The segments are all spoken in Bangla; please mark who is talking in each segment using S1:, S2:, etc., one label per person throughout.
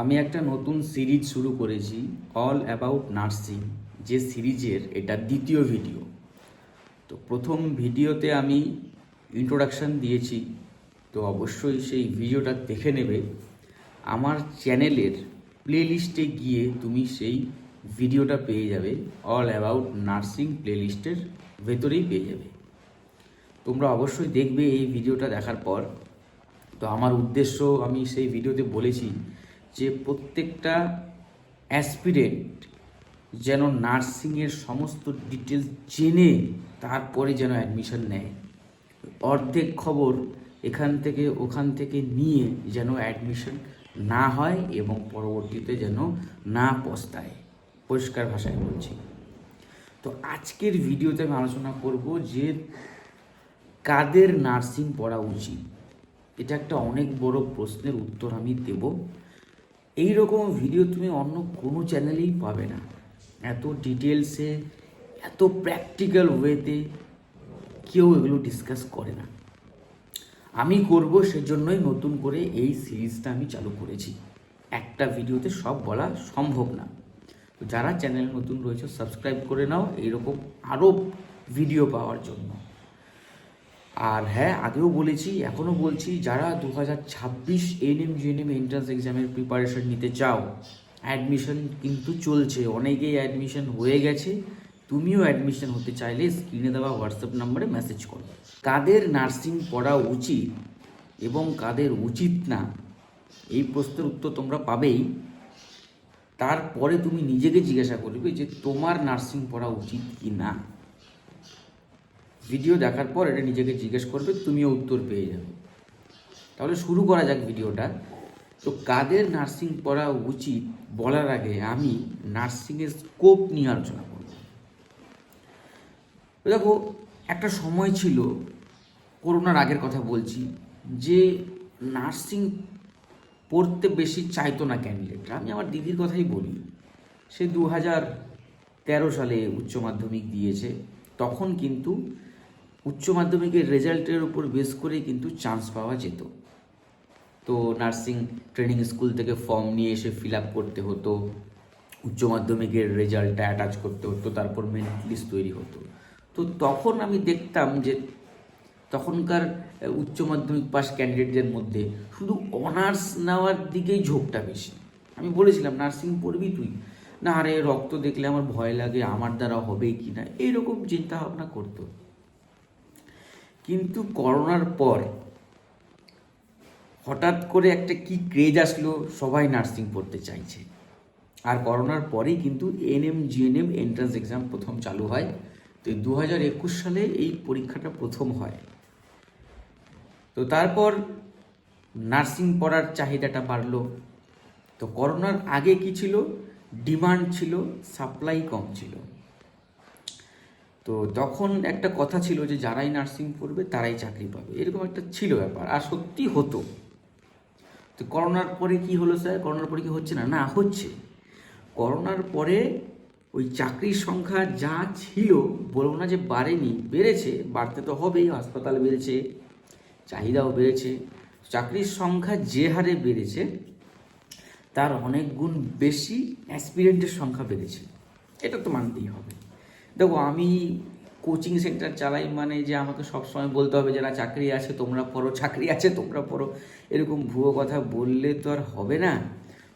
S1: আমি একটা নতুন সিরিজ শুরু করেছি অল অ্যাবাউট নার্সিং যে সিরিজের এটা দ্বিতীয় ভিডিও। তো প্রথম ভিডিওতে আমি ইন্ট্রোডাকশন দিয়েছি, তো অবশ্যই সেই ভিডিওটা দেখে নেবে। আমার চ্যানেলের প্লেলিস্টে গিয়ে তুমি সেই ভিডিওটা পেয়ে যাবে অল অ্যাবাউট নার্সিং প্লেলিস্টের ভেতরেই পেয়ে যাবে। তোমরা অবশ্যই দেখবে এই ভিডিওটা দেখার পর। তো আমার উদ্দেশ্য আমি সেই ভিডিওতে বলেছি যে প্রত্যেকটা অ্যাসপিরেন্ট যেন নার্সিংয়ের সমস্ত ডিটেলস জেনে তারপরে যেন অ্যাডমিশন নেয়। অর্ধেক খবর এখান থেকে ওখান থেকে নিয়ে যেন অ্যাডমিশন না হয় এবং পরবর্তীতে যেন না পস্তায়। পরিষ্কার ভাষায় বলছি। তো আজকের ভিডিওতে আমি আলোচনা করব যে কাদের নার্সিং পড়া উচিত। এটা একটা অনেক বড় প্রশ্নের উত্তর আমি দেব। এই রকম ভিডিও তুমি অন্য কোনো চ্যানেলেই পাবে না। এত ডিটেলসে এত প্র্যাকটিক্যাল ওয়েতে কেউ এগুলো ডিসকাস করে না। আমি করব সেজন্যই নতুন করে এই সিরিজটা আমি চালু করেছি। একটা ভিডিওতে সব বলা সম্ভব না। যারা চ্যানেল নতুন রয়েছে সাবস্ক্রাইব করে নাও। এইরকম আরও ভিডিও পাওয়ার জন্য। আর হ্যাঁ আগেও বলেছি, এখনও বলছি, যারা দু হাজার ছাব্বিশ এনএম জিএনএম এন্ট্রান্স এক্সামের প্রিপারেশন নিতে চাও অ্যাডমিশন কিন্তু চলছে, অনেকেই অ্যাডমিশন হয়ে গেছে, তুমিও অ্যাডমিশন হতে চাইলে স্ক্রিনে দেওয়া হোয়াটসঅ্যাপ নম্বরে মেসেজ করো। কাদের নার্সিং পড়া উচিত এবং কাদের উচিত না, এই প্রশ্নের উত্তর তোমরা পাবেই। তারপরে তুমি নিজেকে জিজ্ঞাসা করবে যে তোমার নার্সিং পড়া উচিত কি না ভিডিও দেখার পর এটা নিজেকে জিজ্ঞেস করবে, তুমিও উত্তর পেয়ে যাবে। তাহলে শুরু করা যাক ভিডিওটা। তো কাদের নার্সিং পড়া উচিত বলার আগে আমি নার্সিংয়ের স্কোপ নিয়ে আলোচনা করব। দেখো, একটা সময় ছিল, করোনার আগের কথা বলছি, যে নার্সিং পড়তে বেশি চাইতো না ক্যান্ডিডেটরা আমি আমার দিদির কথাই বলি, সে দু হাজার তেরো সালে উচ্চ মাধ্যমিক দিয়েছে, তখন কিন্তু উচ্চ মাধ্যমিকের রেজাল্টের উপর বেস করেই কিন্তু চান্স পাওয়া যেত। তো নার্সিং ট্রেনিং স্কুল থেকে ফর্ম নিয়ে এসে ফিল আপ করতে হতো, উচ্চ মাধ্যমিকের রেজাল্টটা অ্যাটাচ করতে হতো, তারপর মেরিট লিস্ট তৈরি হতো। তো তখন আমি দেখতাম যে তখনকার উচ্চ মাধ্যমিক পাস ক্যান্ডিডেটদের মধ্যে শুধু অনার্স নেওয়ার দিকেই ঝোঁকটা বেশি। আমি বলেছিলাম, নার্সিং পড়বি তুই? না আরে রক্ত দেখলে আমার ভয় লাগে, আমার দ্বারা হবে কি না? এইরকম চিন্তাভাবনা করতো। কিন্তু করোনার পর হঠাৎ করে একটা কি ক্রেজ আসলো, সবাই নার্সিং পড়তে চাইছে। আর করোনার পরেই কিন্তু এনএম জিএনএম এন্ট্রান্স এক্সাম প্রথম চালু হয়। তো দু হাজার একুশ সালে এই পরীক্ষাটা প্রথম হয়। তো তারপর নার্সিং পড়ার চাহিদাটা বাড়লো। তো করোনার আগে কি ছিল? ডিমান্ড ছিল সাপ্লাই কম ছিল। তো তখন একটা কথা ছিল যে যারাই নার্সিং পড়বে তারাই চাকরি পাবে। এরকম একটা ছিল ব্যাপার। আর সত্যি হতো। তো করোনার পরে কি হলো স্যার? করোনার পরে কি হচ্ছে না? না, হচ্ছে। করোনার পরে ওই চাকরির সংখ্যা যা ছিল বলব না যে বাড়েনি, বেড়েছে, বাড়তে তো হবেই, হাসপাতাল বেড়েছে, চাহিদাও বেড়েছে। চাকরির সংখ্যা যে হারে বেড়েছে, তার অনেক গুণ বেশি অ্যাসপিরেন্টের সংখ্যা বেড়েছে। এটা তো মানতেই হবে। দেখো, আমি কোচিং সেন্টার চালাই মানে যে আমাকে সবসময় বলতে হবে যারা চাকরি আছে, তোমরা পড়ো, চাকরি আছে, তোমরা পড়ো। এরকম ভুয়ো কথা বললে তো আর হবে না।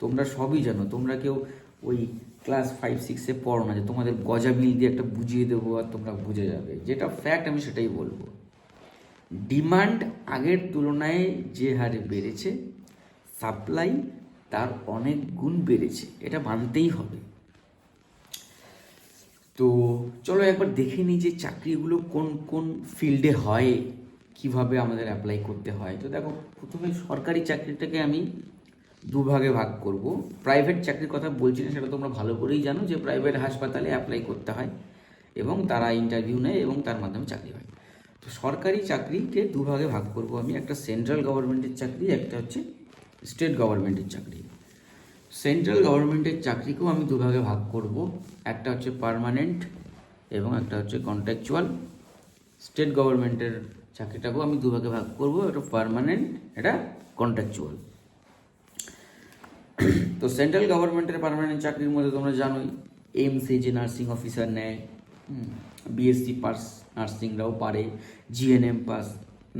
S1: তোমরা সবই জানো, তোমরা কেউ ওই ক্লাস ফাইভ সিক্সে পড়ো না যে, তোমাদের গজা মিল দিয়ে একটা বুঝিয়ে দেবো আর তোমরা বুঝে যাবে। যেটা ফ্যাক্ট আমি সেটাই বলব। ডিমান্ড আগের তুলনায় যে হারে বেড়েছে সাপ্লাই তার অনেক গুণ বেড়েছে। এটা মানতেই হবে। তো চলো একবার দেখে নিই যে চাকরিগুলো কোন কোন ফিল্ডে হয়, কীভাবে আমাদের অ্যাপ্লাই করতে হয়। তো দেখো, প্রথমে সরকারি চাকরিটাকে আমি দুভাগে ভাগ করব। প্রাইভেট চাকরির কথা বলছি না, সেটা তোমরা ভালো করেই জানো যে প্রাইভেট হাসপাতালে অ্যাপ্লাই করতে হয় এবং তারা ইন্টারভিউ নেয় এবং তার মাধ্যমে চাকরি হয়। তো সরকারি চাকরিকে দুভাগে ভাগ করব আমি, একটা সেন্ট্রাল গভর্নমেন্টের চাকরি, একটা হচ্ছে স্টেট গভর্নমেন্টের চাকরি। সেন্ট্রাল গভর্নমেন্টের চাকরিকেও আমি দুভাগে ভাগ করব। একটা হচ্ছে পার্মানেন্ট এবং একটা হচ্ছে কন্ট্রাকচুয়াল। স্টেট গভর্নমেন্টের চাকরিটাকেও আমি দুভাগে ভাগ করব এটা পার্মানেন্ট এটা কন্ট্রাকচুয়াল। তো সেন্ট্রাল গভর্নমেন্টের পারমানেন্ট চাকরির মধ্যে তোমরা জানোই, এমসে যে নার্সিং অফিসার নেয় বিএসসি পাস নার্সিংরাও পারে জিএনএম পাস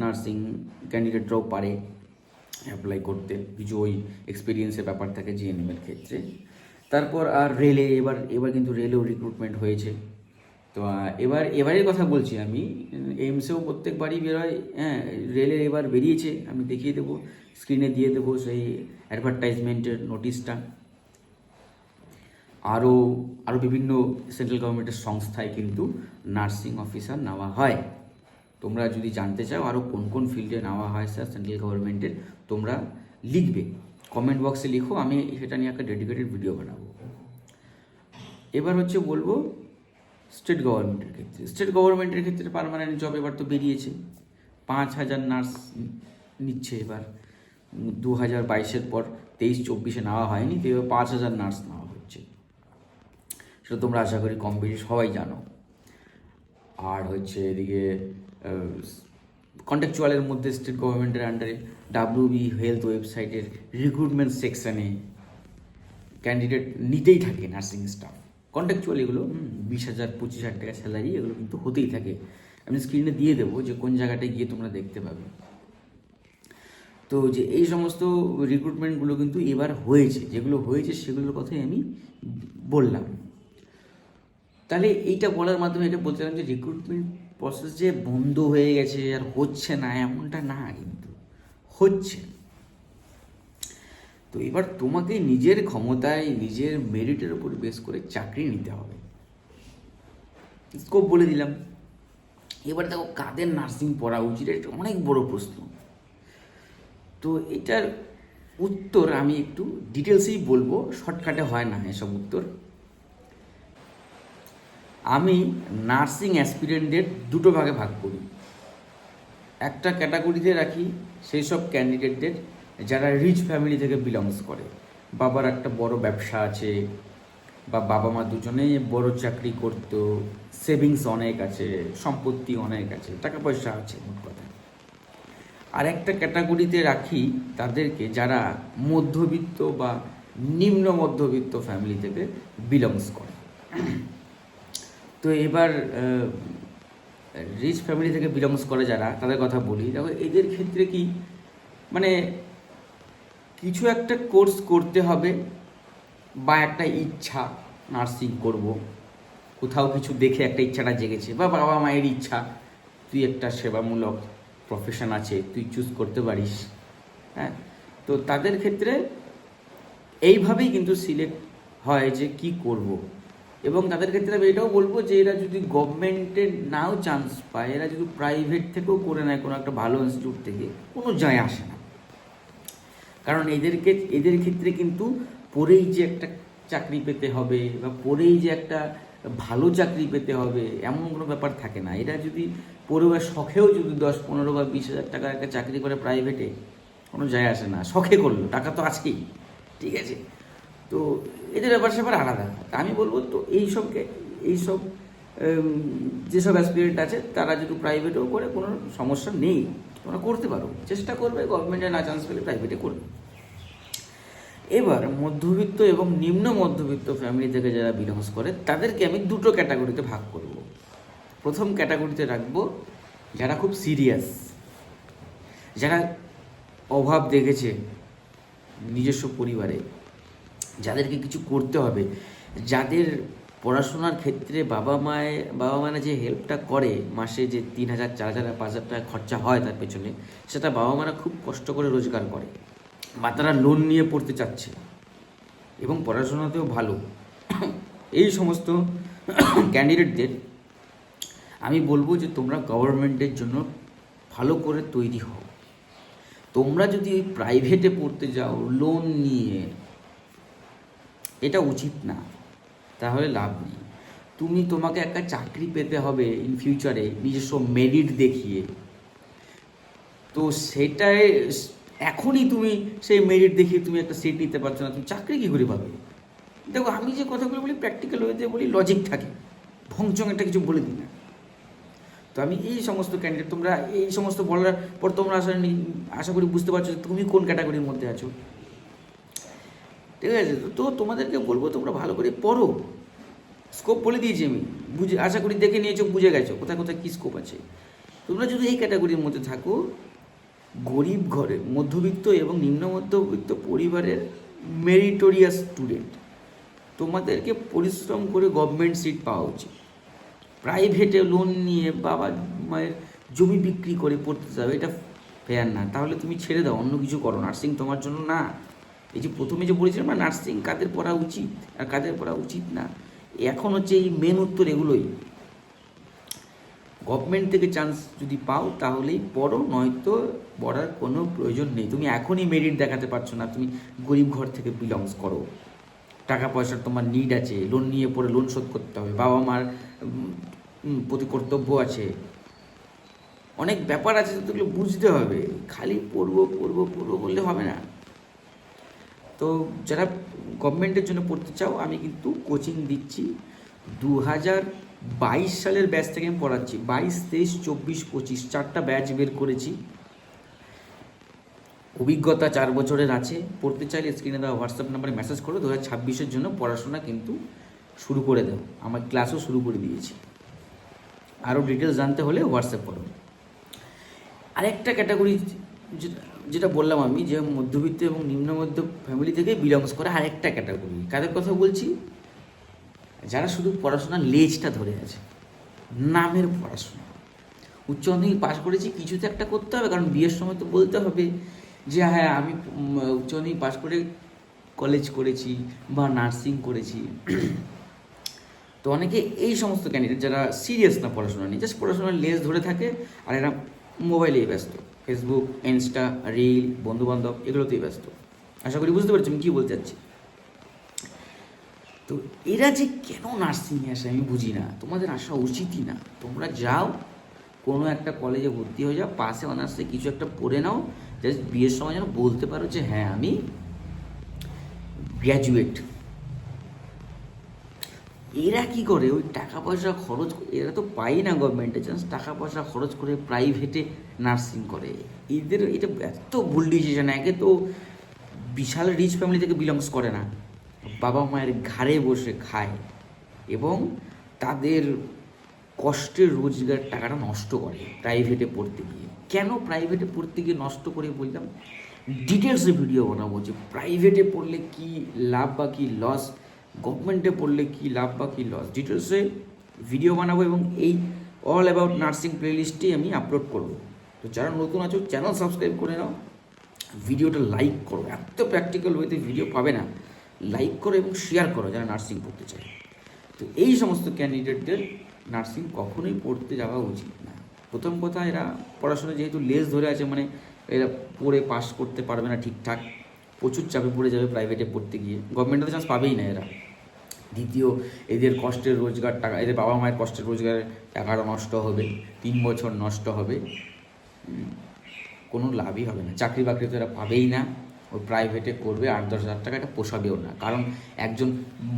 S1: নার্সিং ক্যান্ডিডেটরাও পারে। অ্যাপ্লাই করতে, কিছু ওই এক্সপিরিয়েন্সের ব্যাপার থাকে জিএনএম এর ক্ষেত্রে। তারপর আর রেলে এবার এবার কিন্তু রেলেও রিক্রুটমেন্ট হয়েছে। তো এবার, এবারের কথা বলছি আমি এইমসেও প্রত্যেকবারই বেরোয় হ্যাঁ রেলের এবার বেরিয়েছে, আমি দেখিয়ে দেবো স্ক্রিনে দিয়ে দেবো সেই অ্যাডভার্টাইজমেন্টের নোটিশটা আরও আরও বিভিন্ন সেন্ট্রাল গভর্নমেন্টের সংস্থায় কিন্তু নার্সিং অফিসার নেওয়া হয়। তোমরা যদি জানতে চাও আরও কোন কোন ফিল্ডে নেওয়া হয় স্যার সেন্ট্রাল গভর্নমেন্টের তোমরা লিখবে। কমেন্ট বক্সে লিখো, আমি সেটা নিয়ে একটা ডেডিকেটেড ভিডিও বানাবো। এবার হচ্ছে বলব স্টেট গভর্নমেন্টের ক্ষেত্রে। স্টেট গভর্নমেন্টের ক্ষেত্রে পার্মানেন্ট জব এবার তো বেরিয়েছে। পাঁচ হাজার নার্স নিচ্ছে এবার। দু হাজার বাইশের পর তেইশ চব্বিশে নেওয়া হয়নি, তো এবার পাঁচ হাজার নার্স নেওয়া হচ্ছে। সেটা তোমরা আশা করি কম সবাই জানো। আর হচ্ছে এদিকে কন্ট্রাকচুয়ালের মধ্যে স্টেট গভর্নমেন্টের আন্ডারে ডাব্লিউবি হেলথ ওয়েবসাইটের রিক্রুটমেন্ট সেকশানে ক্যান্ডিডেট নিতেই থাকে নার্সিং স্টাফ কন্ট্রাকচুয়াল এগুলো বিশ হাজার, পঁচিশ হাজার টাকা স্যালারি এগুলো কিন্তু হতেই থাকে। আমি স্ক্রিনে দিয়ে দেবো যে কোন জায়গাটায় গিয়ে তোমরা দেখতে পাবে। তো যে এই সমস্ত রিক্রুটমেন্টগুলো কিন্তু এবার হয়েছে, যেগুলো হয়েছে সেগুলোর কথাই আমি বললাম। তাহলে এইটা বলার মাধ্যমে এটা বলতে যে রিক্রুটমেন্ট প্রসেস যে বন্ধ হয়ে গেছে আর হচ্ছে না, এমনটা না কিন্তু, হচ্ছে তো এবার তোমাকে নিজের ক্ষমতায়, নিজের মেরিটের উপর বেস করে চাকরি নিতে হবে। স্কোপ বলে দিলাম। এবার দেখো কাদের নার্সিং পড়া উচিত, এটা অনেক বড় প্রশ্ন। তো এটার উত্তর আমি একটু ডিটেলসেই বলব শর্টকাটে হয় না এসব উত্তর। আমি নার্সিং অ্যাসপিরেন্টদের দুটো ভাগে ভাগ করি। একটা ক্যাটাগরিতে রাখি সেই সব ক্যান্ডিডেটদের যারা রিচ ফ্যামিলি থেকে বিলংস করে। বাবার একটা বড় ব্যবসা আছে, বা বাবা মা দুজনেই বড় চাকরি করতো, সেভিংস অনেক আছে, সম্পত্তি অনেক আছে, টাকা পয়সা আছে মোট কথা। আর একটা ক্যাটাগরিতে রাখি তাদেরকে যারা মধ্যবিত্ত বা নিম্ন মধ্যবিত্ত ফ্যামিলি থেকে বিলংস করে। তো এবার রিচ ফ্যামিলি থেকে বিলংস করে যারা, তাদের কথা বলি। দেখো, এদের ক্ষেত্রে কি মানে কিছু একটা কোর্স করতে হবে বা একটা ইচ্ছা নার্সিং করব। কোথাও কিছু দেখে একটা ইচ্ছাটা জেগেছে, বা বাবা মায়ের ইচ্ছা, তুই একটা সেবামূলক প্রফেশন আছে, তুই চুজ করতে পারিস। হ্যাঁ তো তাদের ক্ষেত্রে এইভাবেই কিন্তু সিলেক্ট হয় যে কি করব। এবং তাদের ক্ষেত্রে আমি এটাও বলব যে এরা যদি গভর্নমেন্টের নাও চান্স পায়, এরা যদি প্রাইভেট থেকেও করে নেয় কোনো একটা ভালো ইনস্টিটিউট থেকে, কোনো যায় আসে না। কারণ এদেরকে, এদের ক্ষেত্রে কিন্তু পরেই যে একটা চাকরি পেতে হবে বা পরেই যে একটা ভালো চাকরি পেতে হবে, এমন কোনো ব্যাপার থাকে না। এরা যদি পরিবার শখেও যদি দশ, পনেরো বা বিশ হাজার টাকার একটা চাকরি করে প্রাইভেটে কোনো যায় আসে না। শখে করল, টাকা তো আছেই, ঠিক আছে? তো এদের ব্যাপার স্যাপার আলাদা। আমি বলব তো, এইসবকে, এইসব যেসব অ্যাসপিরেন্ট আছে, তারা যদি প্রাইভেটেও করে, কোনো সমস্যা নেই। তোমরা করতে পারো, চেষ্টা করবে গভর্নমেন্টে না চান্স পেলে প্রাইভেটে করবে। এবার মধ্যবিত্ত এবং নিম্ন মধ্যবিত্ত ফ্যামিলি থেকে যারা বিলংস করে, তাদেরকে আমি দুটো ক্যাটাগরিতে ভাগ করব। প্রথম ক্যাটাগরিতে রাখব যারা খুব সিরিয়াস যারা অভাব দেখেছে নিজস্ব পরিবারে। যাদেরকে কিছু করতে হবে, যাদের পড়াশোনার ক্ষেত্রে বাবা মায়ে, বাবা মারা যে হেল্পটা করে, মাসে যে তিন হাজার, চার হাজার, পাঁচ হাজার টাকা খরচা হয় তার পেছনে, সেটা বাবা মারা খুব কষ্ট করে রোজগার করে বা তারা লোন নিয়ে পড়তে চাচ্ছে এবং পড়াশোনাতেও ভালো। এই সমস্ত ক্যান্ডিডেটদের আমি বলব যে তোমরা গভর্নমেন্টের জন্য ভালো করে তৈরি হও। তোমরা যদি ওই প্রাইভেটে পড়তে যাও লোন নিয়ে এটা উচিত না। তাহলে লাভ নেই। তুমি তোমাকে একটা চাকরি পেতে হবে ইন ফিউচারে নিজস্ব মেরিট দেখিয়ে। তো সেটাই এখনই তুমি সেই মেরিট দেখিয়ে তুমি একটা সিট নিতে পারছ না। তুমি চাকরি কী করে পাবে? দেখো, আমি যে কথাগুলো বলি প্র্যাকটিক্যাল ওয়েতে বলি লজিক থাকে। ভংচং একটা কিছু বলে দিই না। তো আমি এই সমস্ত ক্যান্ডিডেট তোমরা এই সমস্ত বলার পর তোমরা আশা আশা করি বুঝতে পারছ যে তুমি কোন ক্যাটাগরির মধ্যে আছো। ঠিক আছে? তো- তোমাদেরকে বলব তোমরা ভালো করে পড়ো। স্কোপ বলে দিয়েছি আমি। বুঝে, আশা করি দেখে নিয়েছো, বুঝে গেছো। কোথায় কোথায় কী স্কোপ আছে? তোমরা যদি এই ক্যাটাগরির মধ্যে থাকো, গরিব ঘরের মধ্যবিত্ত এবং নিম্ন মধ্যবিত্ত পরিবারের মেরিটোরিয়াস স্টুডেন্ট তোমাদেরকে পরিশ্রম করে গভর্নমেন্ট সিট পাওয়া উচিত। প্রাইভেটে লোন নিয়ে বাবা মায়ের জমি বিক্রি করে পড়তে যাবে, এটা ফেয়ার না। তাহলে তুমি ছেড়ে দাও, অন্য কিছু করো। নার্সিং তোমার জন্য না। এই যে প্রথমে যে বলেছিলাম না নার্সিং কাদের পড়া উচিত আর কাদের পড়া উচিত না এখন হচ্ছে এই মেন উত্তর এগুলোই। গভর্নমেন্ট থেকে চান্স যদি পাও, তাহলেই পড়ো, নয়তো পড়ার কোনো প্রয়োজন নেই। তুমি এখনই মেরিট দেখাতে পারছ না, তুমি গরিব ঘর থেকে বিলংস করো। টাকা পয়সার তোমার নিড আছে লোন নিয়ে পড়ে লোন শোধ করতে হবে, বাবা মার প্রতি কর্তব্য আছে। অনেক ব্যাপার আছে যেগুলো বুঝতে হবে। খালি পড়ব পড়ব পড়ব বললে হবে না। তো যারা গভর্নমেন্টের জন্য পড়তে চাও, আমি কিন্তু কোচিং দিচ্ছি। দু হাজার বাইশ সালের ব্যাচ থেকে আমি পড়াচ্ছি। বাইশ, তেইশ, চব্বিশ, পঁচিশ, চারটা ব্যাচ বের করেছি। অভিজ্ঞতা চার বছরের আছে। পড়তে চাইলে স্ক্রিনে দেওয়া হোয়াটসঅ্যাপ নাম্বারে মেসেজ করো। দু হাজার ছাব্বিশের জন্য পড়াশোনা কিন্তু শুরু করে দাও। আমার ক্লাসও শুরু করে দিয়েছি। আরও ডিটেলস জানতে হলে হোয়াটসঅ্যাপ করো। আরেকটা ক্যাটাগরি যেটা বললাম আমি, যে মধ্যবিত্ত এবং নিম্ন মধ্য ফ্যামিলি থেকে বিলংস করে আরেকটা ক্যাটাগরি কাদের কথা বলছি? যারা শুধু পড়াশোনার লেজটা ধরে আছে, নামের পড়াশোনা। উচ্চ মাধ্যমিক পাশ করেছি কিছু তো একটা করতে হবে, কারণ বিয়ের সময় তো বলতে হবে যে হ্যাঁ আমি উচ্চ মাধ্যমিক পাশ করে কলেজ করেছি বা নার্সিং করেছি। তো অনেকে এই সমস্ত ক্যান্ডিডেট যারা সিরিয়াস না পড়াশোনা নিয়ে জাস্ট পড়াশোনার লেজ ধরে থাকে আর এরা মোবাইলেই ব্যস্ত। ফেসবুক ইনস্টা রিল বন্ধুবান্ধব, এগুলোতেই ব্যস্ত। আশা করি বুঝতে পারছি আমি কী বলতে চাচ্ছি। তো এরা যে কেন নার্সিংয়ে আসে আমি বুঝি না। তোমাদের আসা উচিতই না। তোমরা যাও, কোনো একটা কলেজে ভর্তি হয়ে যাও, পাশে অনার্সে কিছু একটা পড়ে নাও জাস্ট বিয়ের সময় যেন বলতে পারো যে হ্যাঁ আমি গ্র্যাজুয়েট এরা কি করে? ওই টাকা পয়সা খরচ এরা তো পাই না গভর্নমেন্টের চান্স টাকা পয়সা খরচ করে প্রাইভেটে নার্সিং করে। এদের এটা এত ভুল ডিসিশন একে তো বিশাল রিচ ফ্যামিলি থেকে বিলংস করে না। বাবা মায়ের ঘাড়ে বসে খায় এবং তাদের কষ্টের রোজগার টাকাটা নষ্ট করে প্রাইভেটে পড়তে গিয়ে। কেন প্রাইভেটে পড়তে গিয়ে নষ্ট করে বললাম? ডিটেলসে ভিডিও বানাবো যে প্রাইভেটে পড়লে কি লাভ বা কি লস গভর্নমেন্টে পড়লে কি লাভ বা কী লস ডিটেলসে ভিডিও বানাবো এবং এই অল অ্যাবাউট নার্সিং প্লেলিস্টেই আমি আপলোড করব। তো যারা নতুন আছো চ্যানেল সাবস্ক্রাইব করে নাও। ভিডিওটা লাইক করো। এত প্র্যাকটিক্যাল ওয়েতে ভিডিও পাবে না। লাইক করো এবং শেয়ার করো যারা নার্সিং পড়তে চায়। তো এই সমস্ত ক্যান্ডিডেটদের নার্সিং কখনোই পড়তে যাওয়া উচিত না। প্রথম কথা, এরা পড়াশোনা যেহেতু লেস ধরে আছে মানে এরা পড়ে পাস করতে পারবে না ঠিকঠাক। প্রচুর চাপে পড়ে যাবে প্রাইভেটে পড়তে গিয়ে। গভর্নমেন্টের চান্স পাবেই না এরা। দ্বিতীয়, এদের কষ্টের রোজগার টাকা, এদের বাবা মায়ের কষ্টের রোজগারের টাকাটা নষ্ট হবে, তিন বছর নষ্ট হবে কোনো লাভই হবে না। চাকরি বাকরি তো এরা পাবেই না ওই প্রাইভেটে করবে, আট দশ হাজার টাকা এটা পোষাবেও না। কারণ একজন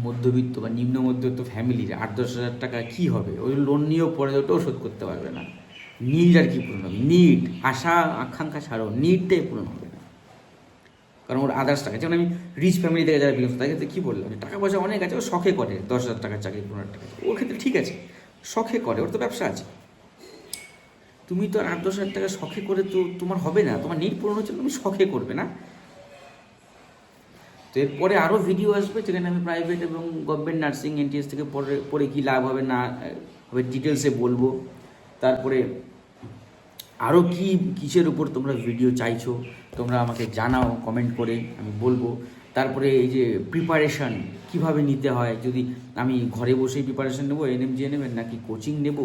S1: মধ্যবিত্ত বা নিম্ন মধ্যবিত্ত ফ্যামিলির আট দশ হাজার টাকা কী হবে? ওই লোন নিয়েও পরে ওটাও শোধ করতে পারবে না। নিড আর কি পূরণ হবে? নিড আশা, আকাঙ্ক্ষা ছাড়াও নিডটাই পূরণ হবে। কারণ ওর আদার্স টাকা। যেমন আমি রিচ ফ্যামিলি থেকে যারা বিলংস তাদের ক্ষেত্রে কী বললাম টাকা পয়সা অনেক আছে, ও শখে করে। দশ হাজার টাকার চাকরি, পনেরো টাকা ওর ক্ষেত্রে ঠিক আছে, শখে করে, ওর তো ব্যবসা আছে। তুমি তো আর আট, দশ হাজার টাকা শখে করে তো তোমার হবে না, তোমার নিট পূরণ হচ্ছে তুমি শখে করবে না। তো এরপরে আরও ভিডিও আসবে, যেখানে আমি প্রাইভেট এবং গভর্নমেন্ট নার্সিং এনটিএস থেকে পরে পরে কী লাভ হবে না হবে ডিটেলসে বলব। তারপরে আরও কি কিসের উপর তোমরা ভিডিও চাইছো, তোমরা আমাকে জানাও কমেন্ট করে আমি বলব। তারপরে এই যে প্রিপারেশান কীভাবে নিতে হয়? যদি আমি ঘরে বসেই প্রিপারেশান নেব এনএম জিএনএমের নাকি কোচিং নেব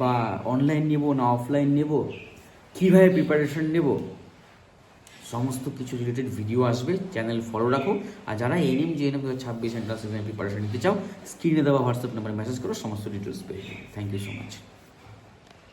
S1: বা অনলাইন নেব না অফলাইন নেব? কীভাবে প্রিপারেশান নেব? সমস্ত কিছু রিলেটেড ভিডিও আসবে চ্যানেল ফলো রাখো। আর যারা এনএম জিএনএম দু হাজার ছাব্বিশ এন্ট্রান্স প্রিপারেশান নিতে চাও স্ক্রিনে দেওয়া হোয়াটসঅ্যাপ নাম্বারে মেসেজ করো, সমস্ত ডিটেলস পেয়ে যাবে। Thank you so much